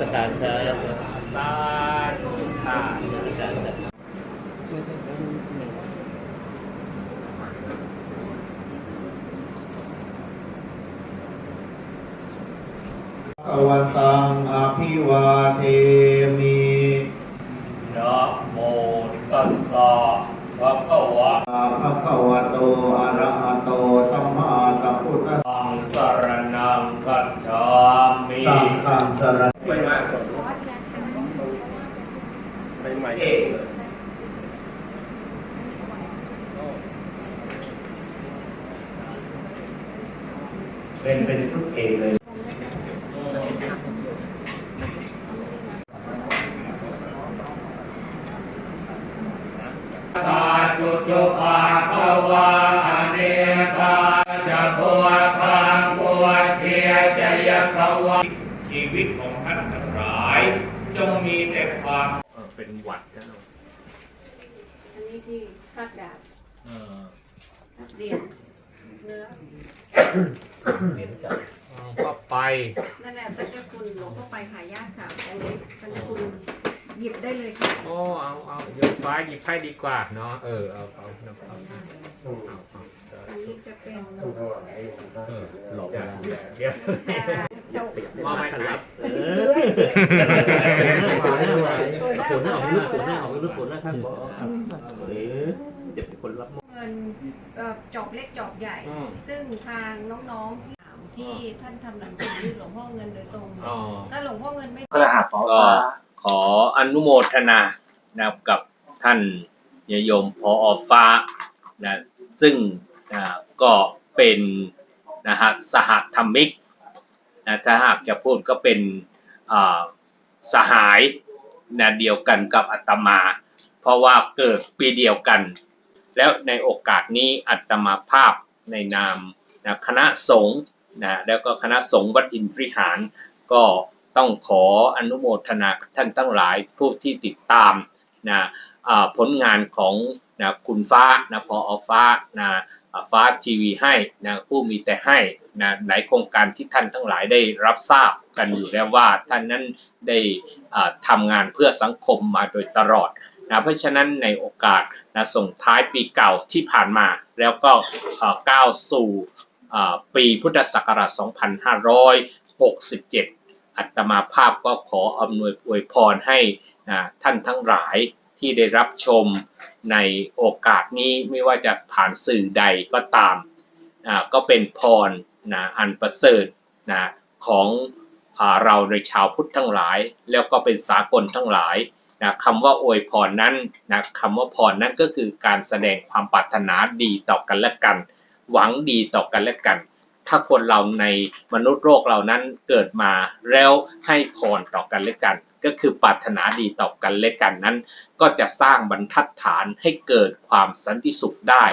สการครับ สาธุค่ะ นมัสการครับ ภะวันตังอภิวาเทมิ นะโมตัสสะภะคะวะ อาภะคะวะโตอะระหะโตสัมมาสัมพุทธัสสะ อังสรนังกัจฉามิ สังฆังสรณ ไม่มาก่อนไม่ใหม่เอง เป็นเป็นทุกเอกเลยสาธุจุปาภวะอเนกาจะบัวคังบัวเทียจะยสวะชีวิตของท่านทั้งหลาย จงมีแต่ความเป็นหวัดนะอันนี้ที่คาดดาบเออคาดเรียน เนื้อเน้นกับก็ไปนั่นแหละพระเจ้าคุณหลวงพ่อไปหายากค่ะอันนี้พระเจ้าคุณหยิบได้เลยค่ะโอ้เอาเอาหยิบไปหยิบให้ดีกว่าเนาะเออเอาเอาเอาเอาเอาเอาอันนี้จะเป็นเออหลอกเดี๋ยวมาเดี๋ยวเจ้ามาไหมครับ เออ ผลหน้าออกลึกผลหน้าออกลึกผลหน้าข้างบ่เออเจ็บคนรับ เงินเอ่อจอบเล็กจอบใหญ่ อืม ซึ่งทางน้องๆที่ถามที่ท่านทำหนังสือยื่นหลวงพ่อเงินโดยตรงอ๋อ ถ้าหลวงพ่อเงินไม่ก็ขออนุโมทนานะครับกับท่านยยมพออฟ้านะซึ่งนะก็เป็นนะฮะสหธรรมิกนะถ้าหากจะพูดก็เป็นอ่าสหาย นะเดียวกันกับอาตมา เพราะว่าเกิดปีเดียวกัน แล้วในโอกาสนี้อาตมาภาพในนามนะคณะสงฆ์นะแล้วก็คณะสงฆ์วัดอินทริหาร ก็ต้องขออนุโมทนาท่านทั้งหลายผู้ที่ติดตามนะผลงานของนะคุณฟ้านะพออฟ้านะ อ่าฟ้าทีวีให้นะผู้มีแต่ให้นะหลายโครงการที่ท่านทั้งหลายได้รับทราบกันอยู่แล้วว่าท่านนั้นได้ทำงานเพื่อสังคมมาโดยตลอดนะเพราะฉะนั้นในโอกาสนะส่งท้ายปีเก่าที่ผ่านมาแล้วก็ก้าวสู่ปีพุทธศักราช 2567 อัตมาภาพก็ขออำนวยอวยพรให้นะท่านทั้งหลาย ที่ได้รับชมในโอกาสนี้ไม่ว่าจะผ่านสื่อใดก็ตามก็เป็นพรนะอันประเสริฐนะของอเราในชาวพุทธทั้งหลาย แล้วก็เป็นสากลทั้งหลายนะคำว่าอวยพรนั้นนะคำว่าพรนั้นก็คือการแสดงความปรารถนาดีต่อกันและกัน หวังดีต่อกันและกัน ถ้าคนเราในมนุษย์โลกเหล่านั้นเกิดมาแล้วให้พรต่อกันและกัน ก็คือปรารถนาดีต่อกันและกันนั้น ก็จะสร้างบรรทัดฐานให้เกิดความสันติสุขได้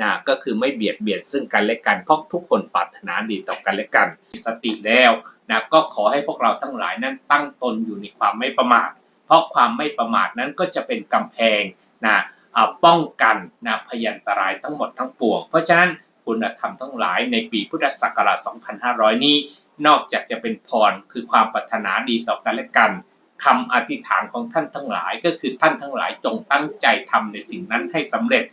นะก็คือไม่เบียดเบียนซึ่งกันและกันเพราะทุกคนปรารถนาดีต่อกันและกันมีสติแล้วนะก็ขอให้พวกเราทั้งหลายนั้นตั้งตนอยู่ในความไม่ประมาท เพราะความไม่ประมาทนั้นก็จะเป็นกำแพงนะอ่าป้องกันนะพยันตรายทั้งหมดทั้งปวง เพราะฉะนั้นคุณธรรมทั้งหลายในปีพุทธศักราช 2500 นี้ นอกจากจะเป็นพรคือความปรารถนาดีต่อกันและกัน คำอธิษฐานของท่านทั้งหลาย ก็คือท่านทั้งหลายจงตั้งใจทำในสิ่งนั้นให้สำเร็จ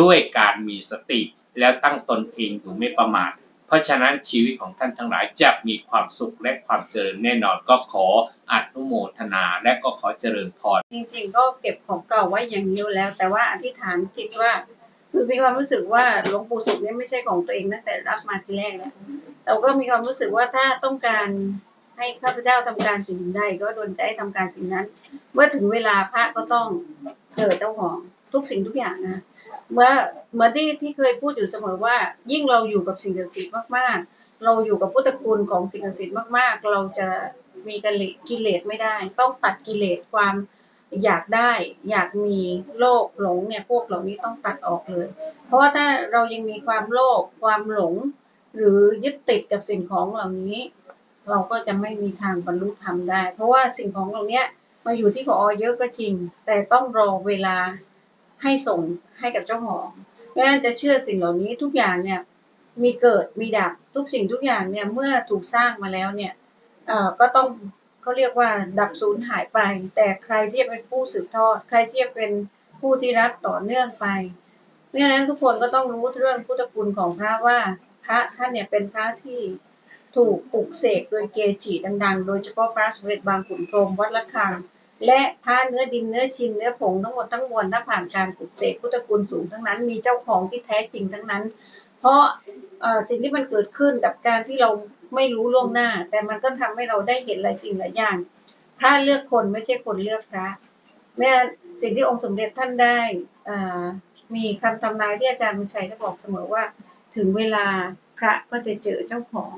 ด้วยการมีสติ แล้วตั้งตนเองอยู่ไม่ประมาทเพราะฉะนั้นชีวิตของท่านทั้งหลายจะมีความสุขและความเจริญแน่นอนก็ขออนุโมทนาและก็ขอเจริญพรจริงๆ ก็เก็บของเก่าไว้อย่างนี้แล้ว แต่ว่าอธิษฐานจิตว่าคือมีความรู้สึกว่าหลวงปู่สุขเนี่ยไม่ใช่ของตัวเองตั้งแต่รับมาทีแรกแล้วเราก็มีความรู้สึกว่าถ้าต้องการ ให้ข้าพเจ้าทำการสิ่งใดก็โดนใจให้ทำการสิ่งนั้น เมื่อถึงเวลาพระก็ต้องเจอเจ้าของทุกสิ่งทุกอย่างนะ เมื่อเหมื่อนที่ที่เคยพูดอยู่เสมอว่า ยิ่งเราอยู่กับสิ่งศักดิ์สิทธิ์มากๆ เราอยู่กับพุทธคุณของสิ่งศักดิ์สิทธิ์มากๆ เราจะมีกิเลสกิเลสไม่ได้ ต้องตัดกิเลสความอยากได้อยากมีโลภหลงเนี่ยพวกเหล่านี้ต้องตัดออกเลย เพราะว่าถ้าเรายังมีความโลภความหลง หรือยึดติดกับสิ่งของเหล่านี้ เราก็จะไม่มีทางบรรลุธรรมได้ เพราะว่าสิ่งของเหล่าเนี้ยมาอยู่ที่พอเยอะก็จริง แต่ต้องรอเวลาให้ส่งให้กับเจ้าของเพราะนั้นจะเชื่อสิ่งเหล่านี้ทุกอย่างเนี่ยมีเกิดมีดับทุกสิ่งทุกอย่างเนี่ยเมื่อถูกสร้างมาแล้วเนี่ยเอ่อก็ต้องเขาเรียกว่าดับสูญหายไป แต่ใครที่เป็นผู้สืบทอด ใครที่เป็นผู้ที่รับต่อเนื่องไปเพราะฉะนั้นทุกคนก็ต้องรู้เรื่องพุทธคุณของพระว่าพระท่านเนี่ยเป็นพระที่ ถูกปลุกเสกโดยเกจิดังๆ โดยเฉพาะพระสมเด็จบางขุนพรหมวัดละคัง และพระเนื้อดินเนื้อชินเนื้อผงทั้งหมดทั้งมวลถ้าผ่านการปลุกเสกพุทธคุณสูงทั้งนั้น มีเจ้าของที่แท้จริงทั้งนั้น เพราะสิ่งที่มันเกิดขึ้นกับการที่เราไม่รู้ล่วงหน้า แต่มันก็ทำให้เราได้เห็นหลายสิ่งหลายอย่างพระเลือกคนไม่ใช่คนเลือกพระแม้สิ่งที่องค์สมเด็จท่านได้มีคำทำนายที่อาจารย์มุชัยได้บอกเสมอว่า ถึงเวลาพระก็จะเจอเจ้าของ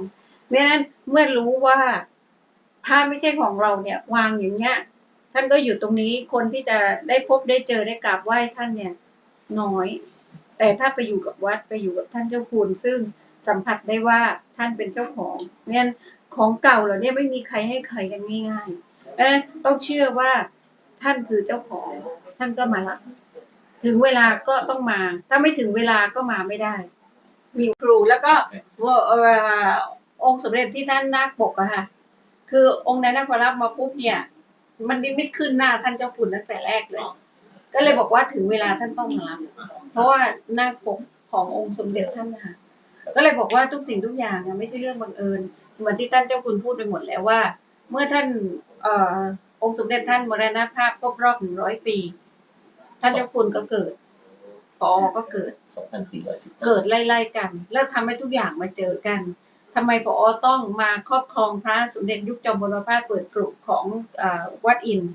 เพราะฉะนั้นเมื่อรู้ว่าพระไม่ใช่ของเราเนี่ยวางอย่างเงี้ย ท่านก็อยู่ตรงนี้คนที่จะได้พบได้เจอได้กราบไหว้ท่านเนี่ย น้อย แต่ถ้าไปอยู่กับวัดไปอยู่กับท่านเจ้าคุณซึ่งสัมผัสได้ว่าท่านเป็นเจ้าของเนี่ยของเก่าเหล่านี้ไม่มีใครให้ใครกันง่ายๆเอ๊ะต้องเชื่อว่าท่านคือเจ้าของ ท่านก็มาละถึงเวลาก็ต้องมา ถ้าไม่ถึงเวลาก็มาไม่ได้ มีครูแล้วก็ว่าเอ่อองค์สมเด็จที่ท่านนาคปกอะค่ะ คือองค์นั้นนะพอรับมาปุ๊บเนี่ย มันนิมิตขึ้นหน้าท่านเจ้าคุณตั้งแต่แรกเลย ก็เลยบอกว่าถึงเวลาท่านต้องมารับเพราะว่าหน้าปกขององค์สมเด็จท่านนะคะก็เลยบอกว่าทุกสิ่งทุกอย่างเนี่ยไม่ใช่เรื่องบังเอิญเหมือนที่ท่านเจ้าคุณพูดไปหมดแล้วว่า เมื่อท่านเอ่อองค์สมเด็จท่านมรณภาพครบรอบหนึ่งร้อยปี ท่านเจ้าคุณก็เกิดปอก็เกิด2,410เกิดไล่ๆกัน แล้วทำให้ทุกอย่างมาเจอกัน ทำไมพอต้องมาครอบครองพระสมเด็จยุคจอมพลปาเปิดกรุของอาวัดอินทร์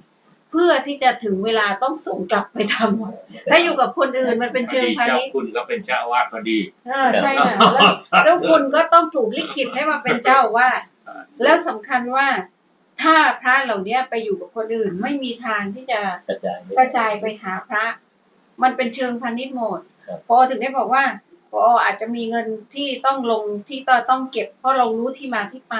เพื่อที่จะถึงเวลาต้องส่งกลับไปทำถ้าอยู่กับคนอื่นมันเป็นเชิงพาเจ้าณิชย์คุณก็เป็นเจ้าอาวาสพอดีเออใช่ค่ะแล้วเจ้าคุณก็ต้องถูกลิขิตให้มาเป็นเจ้าอาว่าสแล้วสำคัญว่าถ้าพระเหล่านี้ไปอยู่กับคนอื่น ไม่มีทางที่จะกระจายกระจายไปหาพระ มันเป็นเชิงพาณิชย์หมดครับพอถึงได้บอกว่าพ ออาจจะมีเงินที่ต้องลงที่ต้องเก็บ เพราะเรารู้ที่มาที่ไป